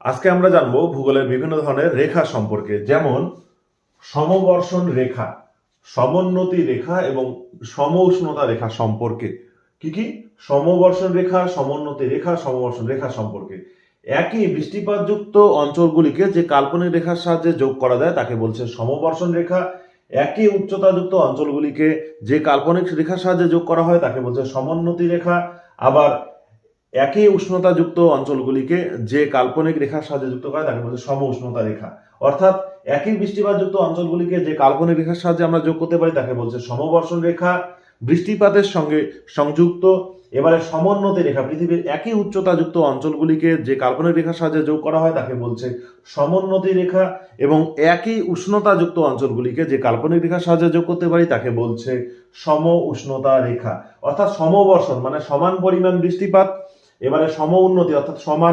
আজকে আমরা জানব ভূগোলের বিভিন্ন ধরনের রেখা সম্পর্কে, যেমন সমবর্ষণ রেখা, সমোন্নতি রেখা এবং সম উষ্ণতা রেখা সম্পর্কে। কি কি? সমবর্ষণ রেখা, সমোন্নতি রেখা, সমবর্ষণ রেখা সম্পর্কে। একই বৃষ্টিপাতযুক্ত অঞ্চলগুলিকে যে কাল্পনিক রেখার সাহায্যে যোগ করা যায়, তাকে বলছে সমবর্ষণ রেখা। একই উচ্চতাযুক্ত অঞ্চলগুলিকে যে কাল্পনিক রেখার সাহায্যে যোগ করা হয়, তাকে বলছে সমোন্নতি রেখা। আবার একই উষ্ণতাযুক্ত অঞ্চলগুলিকে যে কাল্পনিক রেখার সাহায্যে যুক্ত করা, তাকে বলছে সম উষ্ণতা রেখা। অর্থাৎ একই বৃষ্টিপাতযুক্ত অঞ্চলগুলিকে যে কাল্পনিক রেখার সাহায্যে আমরা যোগ করতে পারি, তাকে বলছে সমবর্ষণ রেখা। বৃষ্টিপাতের সঙ্গে সংযুক্ত, এবারে সমোন্নতি রেখা, পৃথিবীর একই উচ্চতাযুক্ত অঞ্চলগুলিকে যে কাল্পনিক রেখার সাহায্যে যোগ করা হয়, তাকে বলছে সমোন্নতি রেখা। এবং একই উষ্ণতাযুক্ত অঞ্চলগুলিকে যে কাল্পনিক রেখার সাহায্যে যোগ করতে পারি, তাকে বলছে সম উষ্ণতা রেখা। অর্থাৎ সমবর্ষণ মানে সমান পরিমাণ বৃষ্টিপাত এবারে সম উন্নতি অর্থাৎ সমান